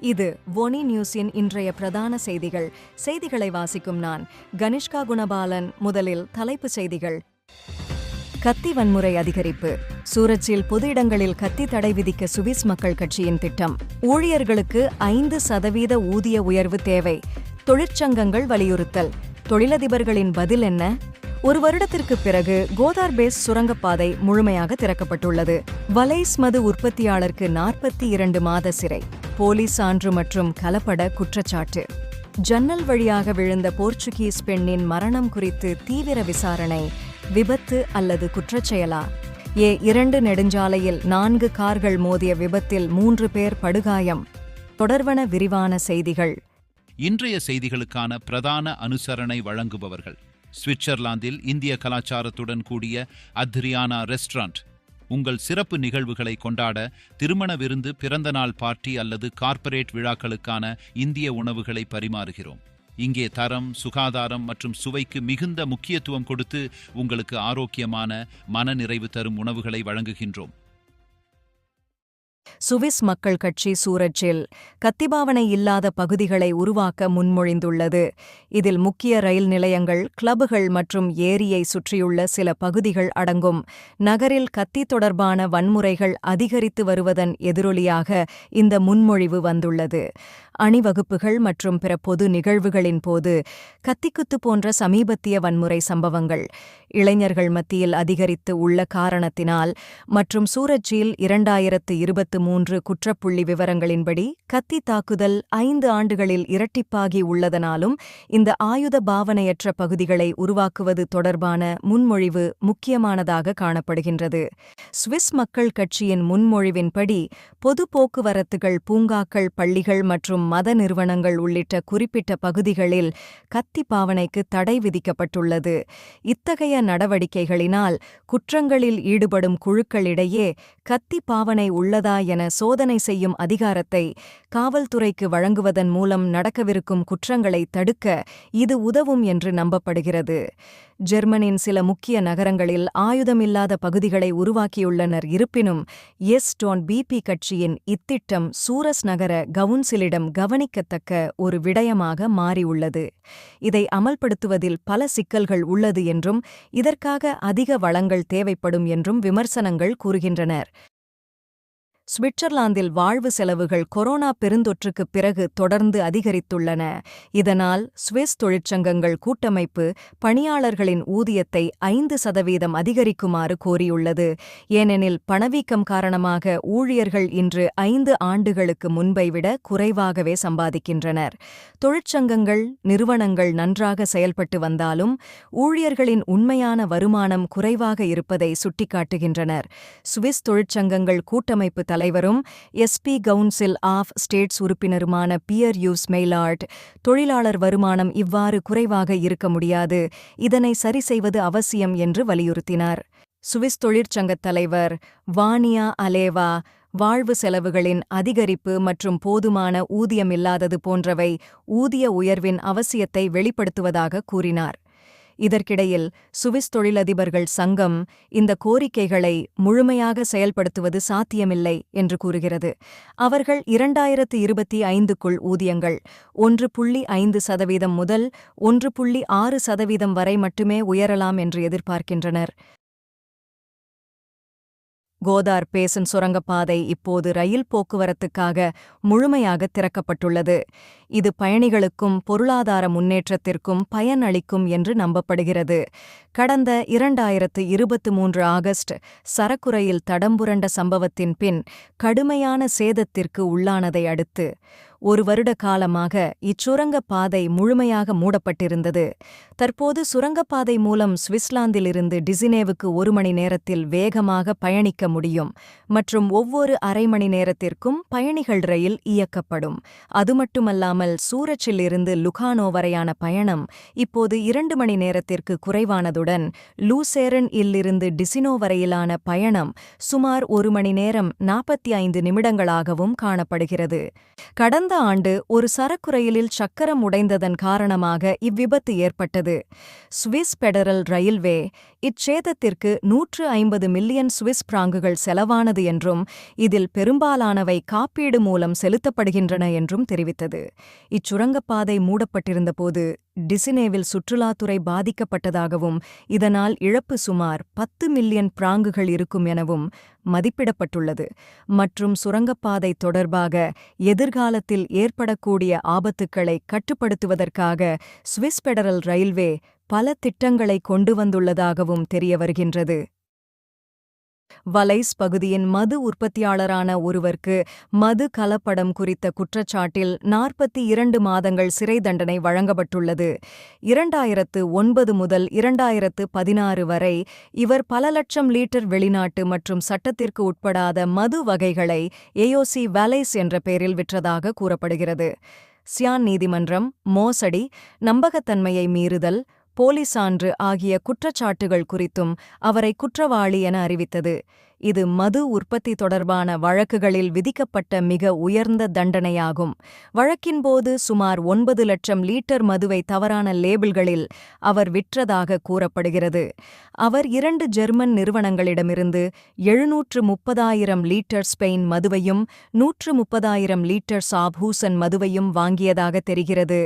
இது ஒனி நியூஸின் இன்றைய பிரதான செய்திகள். செய்திகளை வாசிக்கும் நான் கனிஷ்கா குணபாலன். முதலில் தலைப்புச் செய்திகள். கத்தி வன்முறை அதிகரிப்பு. சூரச்சில் பொது இடங்களில் கத்தி தடை விதிக்க சுவிஸ் மக்கள் கட்சியின் திட்டம். ஊழியர்களுக்கு ஐந்து சதவீத ஊதிய உயர்வு தேவை. தொழிற்சங்கங்கள் வலியுறுத்தல். தொழிலதிபர்களின் பதில் என்ன? ஒரு வருடத்திற்கு பிறகு கோதார்பேஸ் சுரங்கப்பாதை முழுமையாக திறக்கப்பட்டுள்ளது. வலைஸ் மது உற்பத்தியாளருக்கு நாற்பத்தி இரண்டு மாத சிறை. போலீஸ் சான்று மற்றும் கலப்பட குற்றச்சாட்டு. ஜன்னல் வழியாக விழுந்த போர்ச்சுகீஸ் பெண்ணின் மரணம் குறித்து தீவிர விசாரணை விபத்து அல்லது குற்றச்செயலா? ஏ இரண்டு நெடுஞ்சாலையில் நான்கு கார்கள் மோதிய விபத்தில் மூன்று பேர் படுகாயம். தொடர்வன விரிவான செய்திகள். இன்றைய செய்திகளுக்கான பிரதான அனுசரணை வழங்குபவர்கள். சுவிட்சர்லாந்தில் இந்திய கலாச்சாரத்துடன் கூடிய அத்ரியானா ரெஸ்டாரண்ட் உங்கள் சிறப்பு நிகழ்வுகளை கொண்டாட திருமண விருந்து பிறந்தநாள் பார்ட்டி அல்லது கார்ப்பரேட் விழாக்களுக்கான இந்திய உணவுகளை பரிமாறுகிறோம். இங்கே தரம் சுகாதாரம் மற்றும் சுவைக்கு மிகுந்த முக்கியத்துவம் கொடுத்து உங்களுக்கு ஆரோக்கியமான மனநிறைவு தரும் உணவுகளை வழங்குகின்றோம். சுவிஸ் மக்கள் கட்சி சூரச்சில் கத்திபாவனை இல்லாத பகுதிகளை உருவாக்க முன்மொழிந்துள்ளது. இதில் முக்கிய ரயில் நிலையங்கள் கிளப்புகள் மற்றும் ஏரியை சுற்றியுள்ள சில பகுதிகள் அடங்கும். நகரில் கத்தி தொடர்பான வன்முறைகள் அதிகரித்து வருவதன் எதிரொலியாக இந்த முன்மொழிவு வந்துள்ளது. அணிவகுப்புகள் மற்றும் பிற பொது நிகழ்வுகளின் போது கத்திக்குத்து போன்ற சமீபத்திய வன்முறை சம்பவங்கள் இளைஞர்கள் மத்தியில் அதிகரித்து உள்ள காரணத்தினால் மற்றும் சூரஜில் இரண்டாயிரத்து இருபத்து மூன்று குற்றப்புள்ளி விவரங்களின்படி கத்தி தாக்குதல் ஐந்து ஆண்டுகளில் இரட்டிப்பாகி உள்ளதனாலும் இந்த ஆயுத பாவனையற்ற பகுதிகளை உருவாக்குவது தொடர்பான முன்மொழிவு முக்கியமானதாக காணப்படுகின்றது. சுவிஸ் மக்கள் கட்சியின் முன்மொழிவின்படி பொது போக்குவரத்துகள் பூங்காக்கள் பள்ளிகள் மற்றும் மத நிறுவனங்கள் உள்ளிட்ட குறிப்பிட்ட பகுதிகளில் கத்தி பாவனைக்கு தடை விதிக்கப்பட்டுள்ளது. இத்தகைய நடவடிக்கைகளினால் குற்றங்களில் ஈடுபடும் குழுக்களிடையே கத்தி பாவனை உள்ளதா என சோதனை செய்யும் அதிகாரத்தை காவல்துறைக்கு வழங்குவதன் மூலம் நடக்கவிருக்கும் குற்றங்களை தடுக்க இது உதவும் என்று நம்பப்படுகிறது. ஜெர்மனின் சில முக்கிய நகரங்களில் ஆயுதமில்லாத பகுதிகளை உருவாக்கியுள்ளனர் இருப்பினும் எஸ் டோன் பிபி கட்சியின் இத்திட்டம் சூரஸ் நகர கவுன்சிலிடம் கவனிக்கத்தக்க ஒரு விடயமாக மாறியுள்ளது. இதை அமல்படுத்துவதில் பல சிக்கல்கள் உள்ளது என்றும் இதற்காக அதிக வளங்கள் தேவைப்படும் என்றும் விமர்சனங்கள் கூறுகின்றனர். சுவிட்சர்லாந்தில் வாழ்வு செலவுகள் கொரோனா பெருந்தொற்றுக்குப் பிறகு தொடர்ந்து அதிகரித்துள்ளன. இதனால் சுவிஸ் தொழிற்சங்கங்கள் கூட்டமைப்பு பணியாளர்களின் ஊதியத்தை ஐந்து சதவீதம் அதிகரிக்குமாறு கோரியுள்ளது. ஏனெனில் பணவீக்கம் காரணமாக ஊழியர்கள் இன்று ஐந்து ஆண்டுகளுக்கு முன்பை விட குறைவாகவே சம்பாதிக்கின்றனர். தொழிற்சங்கங்கள் நிறுவனங்கள் நன்றாக செயல்பட்டு வந்தாலும் ஊழியர்களின் உண்மையான வருமானம் குறைவாக இருப்பதை சுட்டிக்காட்டுகின்றனர். சுவிஸ் தொழிற்சங்கங்கள் கூட்டமைப்பு தலைவரும் எஸ்பி கவுன்சில் ஆஃப் ஸ்டேட்ஸ் உறுப்பினருமான பியர் யூஸ் மெய்லார்ட் தொழிலாளர் வருமானம் இவ்வாறு குறைவாக இருக்க முடியாது. இதனை சரி செய்வது அவசியம் என்று வலியுறுத்தினார். சுவிஸ் தொழிற்சங்கத் தலைவர் வானியா அலேவா வாழ்வு செலவுகளின் அதிகரிப்பு மற்றும் போதுமான ஊதியமில்லாதது போன்றவை ஊதிய உயர்வின் அவசியத்தை வெளிப்படுத்துவதாக கூறினார். இதற்கிடையில் சுவிஸ் தொழிலதிபர்கள் சங்கம் இந்த கோரிக்கைகளை முழுமையாக செயல்படுத்துவது சாத்தியமில்லை என்று கூறுகிறது. அவர்கள் இரண்டாயிரத்து இருபத்தி ஐந்துக்குள் ஊதியங்கள் ஒன்று புள்ளி ஐந்து சதவீதம் முதல் ஒன்று புள்ளி ஆறு சதவீதம் வரை மட்டுமே உயரலாம் என்று எதிர்பார்க்கின்றனர். கோதார் பேசன் சுரங்கப்பாதை இப்போது ரயில் போக்குவரத்துக்காக முழுமையாக திறக்கப்பட்டுள்ளது. இது பயணிகளுக்கும் பொருளாதார முன்னேற்றத்திற்கும் பயன் அளிக்கும் என்று நம்பப்படுகிறது. கடந்த இரண்டாயிரத்து இருபத்து மூன்று ஆகஸ்ட் சரக்குறையில் தடம்புரண்ட சம்பவத்தின் பின் கடுமையான சேதத்திற்கு உள்ளானதை அடுத்து ஒரு வருட காலமாக இச்சுரங்கப் பாதை முழுமையாக மூடப்பட்டிருந்தது. தற்போது சுரங்கப்பாதை மூலம் சுவிட்சர்லாந்திலிருந்து டிசினேவுக்கு ஒரு மணி நேரத்தில் வேகமாக பயணிக்க முடியும். மற்றும் ஒவ்வொரு அரை மணி நேரத்திற்கும் பயணிகள் ரயில் இயக்கப்படும். அது மட்டுமல்லாமல் சூரச்சிலிருந்து லுகானோ வரையான பயணம் இப்போது இரண்டு மணி நேரத்திற்கு குறைவானதுடன் லூசேரன் இல்லிருந்து டிசினோ வரையிலான பயணம் சுமார் ஒரு மணி நேரம் நாற்பத்தி ஐந்து நிமிடங்களாகவும் காணப்படுகிறது. கடந்த ஆண்டு ஒரு சரக்கு ரயிலில் சக்கரம் உடைந்ததன் காரணமாக இவ்விபத்து ஏற்பட்டது. சுவிஸ் பெடரல் ரயில்வே இச்சேதத்திற்கு நூற்று ஐம்பது மில்லியன் சுவிஸ் பிராங்குகள் செலவானது என்றும் இதில் பெரும்பாலானவை காப்பீடு மூலம் செலுத்தப்படுகின்றன என்றும் தெரிவித்தது. இச்சுரங்கப்பாதை மூடப்பட்டிருந்தபோது டிசினேவில் சுற்றுலாத்துறை பாதிக்கப்பட்டதாகவும் இதனால் இழப்பு சுமார் பத்து மில்லியன் பிராங்குகள் இருக்கும் எனவும் மதிப்பிடப்பட்டுள்ளது. மற்றும் சுரங்கப்பாதை தொடர்பாக எதிர்காலத்தில் ஏற்படக்கூடிய ஆபத்துக்களை கட்டுப்படுத்துவதற்காக சுவிஸ் பெடரல் ரயில்வே பல திட்டங்களை கொண்டு வந்துள்ளதாகவும் தெரிய வருகின்றது வலைஸ் பகுதியின் மது உற்பத்தியாளரான ஒருவருக்கு மது கலப்படம் குறித்த குற்றச்சாட்டில் நாற்பத்தி இரண்டு மாதங்கள் சிறை தண்டனை வழங்கப்பட்டுள்ளது. இரண்டாயிரத்து ஒன்பது முதல் இரண்டாயிரத்து பதினாறு வரை இவர் பல லட்சம் லீட்டர் வெளிநாட்டு மற்றும் சட்டத்திற்கு உட்படாத மது வகைகளை ஏயோசி வலைஸ் என்ற பெயரில் விற்றதாக கூறப்படுகிறது. சியான் நீதிமன்றம் மோசடி நம்பகத்தன்மையை மீறுதல் போலீசான்று ஆகிய குற்றச்சாட்டுகள் குறித்தும் அவரை குற்றவாளி என அறிவித்தது. இது மது உற்பத்தி தொடர்பான வழக்குகளில் விதிக்கப்பட்ட மிக உயர்ந்த தண்டனையாகும். வழக்கின்போது சுமார் ஒன்பது லட்சம் லீட்டர் மதுவை தவறான லேபிள்களில் அவர் விற்றதாக கூறப்படுகிறது. அவர் இரண்டு ஜெர்மன் நிறுவனங்களிடமிருந்து எழுநூற்று முப்பதாயிரம் லீட்டர் ஸ்பெயின் மதுவையும் நூற்று முப்பதாயிரம் லீட்டர் சாப்ஹூசன் மதுவையும் வாங்கியதாக தெரிகிறது.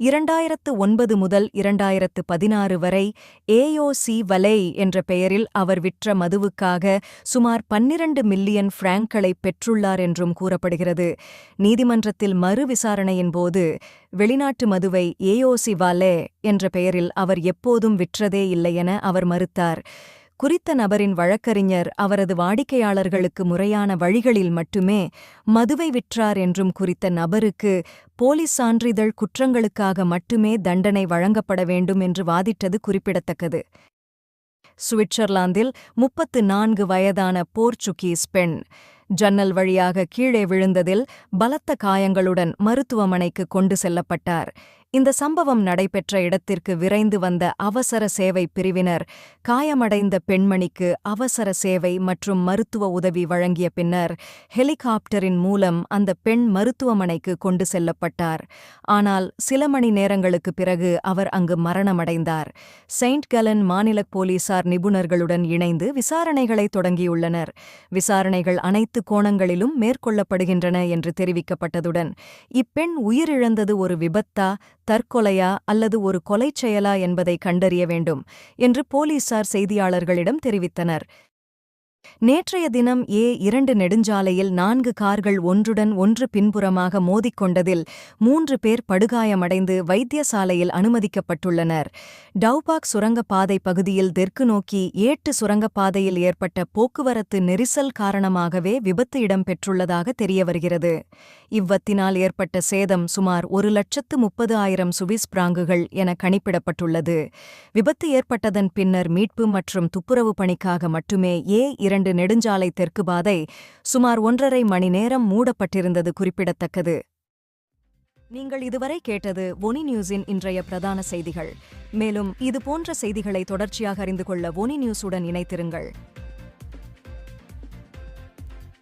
இரண்டாயிரத்து ஒன்பது முதல் இரண்டாயிரத்து பதினாறு வரை ஏஓசி வலை என்ற பெயரில் அவர் விற்ற மதுவுக்காக சுமார் பன்னிரண்டு மில்லியன் பிராங்க்களை பெற்றுள்ளார் என்றும் கூறப்படுகிறது. நீதிமன்றத்தில் மறு விசாரணையின் போது வெளிநாட்டு மதுவை ஏஓசி வாலே என்ற பெயரில் அவர் எப்போதும் விற்றதே இல்லை என அவர் மறுத்தார். குறித்த நபரின் வழக்கறிஞர் அவரது வாடிக்கையாளர்களுக்கு முறையான வழிகளில் மட்டுமே மதுவை விற்றார் என்றும் குறித்த நபருக்கு போலீஸ் சான்றிதழ் குற்றங்களுக்காக மட்டுமே தண்டனை வழங்கப்பட வேண்டும் என்று வாதிட்டது குறிப்பிடத்தக்கது. சுவிட்சர்லாந்தில் முப்பத்து நான்கு வயதான போர்ச்சுகீஸ் பெண் ஜன்னல் வழியாக கீழே விழுந்ததில் பலத்த காயங்களுடன் மருத்துவமனைக்கு கொண்டு செல்லப்பட்டார். இந்த சம்பவம் நடைபெற்ற இடத்திற்கு விரைந்து வந்த அவசர சேவை பிரிவினர் காயமடைந்த பெண்மணிக்கு அவசர சேவை மற்றும் மருத்துவ உதவி வழங்கிய பின்னர் ஹெலிகாப்டரின் மூலம் அந்த பெண் மருத்துவமனைக்கு கொண்டு செல்லப்பட்டார். ஆனால் சில மணி நேரங்களுக்கு பிறகு அவர் அங்கு மரணமடைந்தார். செயின்ட் கலன் மாநில போலீசார் நிபுணர்களுடன் இணைந்து விசாரணைகளை தொடங்கியுள்ளனர். விசாரணைகள் அனைத்து கோணங்களிலும் மேற்கொள்ளப்படுகின்றன என்று தெரிவிக்கப்பட்டதுடன் இப்பெண் உயிரிழந்தது ஒரு விபத்தா தற்கொலையா அல்லது ஒரு கொலைச் செயலா என்பதை கண்டறிய வேண்டும் என்று போலீசார் செய்தியாளர்களிடம் தெரிவித்தனர். நேற்றைய தினம் ஏ இரண்டு நெடுஞ்சாலையில் நான்கு கார்கள் ஒன்றுடன் ஒன்று பின்புறமாக மோதிக்கொண்டதில் மூன்று பேர் படுகாயமடைந்து வைத்தியசாலையில் அனுமதிக்கப்பட்டுள்ளனர். டவுபாக் சுரங்கப்பாதை பகுதியில் தெற்கு நோக்கி ஏட்டு சுரங்கப்பாதையில் ஏற்பட்ட போக்குவரத்து நெரிசல் காரணமாகவே விபத்து இடம்பெற்றுள்ளதாக தெரியவருகிறது. இவ்வத்தினால் ஏற்பட்ட சேதம் சுமார் ஒரு லட்சத்து முப்பது ஆயிரம் சுவிஸ் பிராங்குகள் என கணிப்பிடப்பட்டுள்ளது. விபத்து ஏற்பட்டதன் பின்னர் மீட்பு மற்றும் துப்புரவு பணிக்காக மட்டுமே ஏ இரண்டு நெடுஞ்சாலை தெற்கு பாதை சுமார் ஒன்றரை மணி நேரம் மூடப்பட்டிருந்தது குறிப்பிடத்தக்கது. நீங்கள் இதுவரை கேட்டது ஒனி நியூஸின் இன்றைய பிரதான செய்திகள். மேலும் இது போன்ற செய்திகளை தொடர்ச்சியாக அறிந்து கொள்ள ஒனி நியூஸுடன் இணைத்திருங்கள்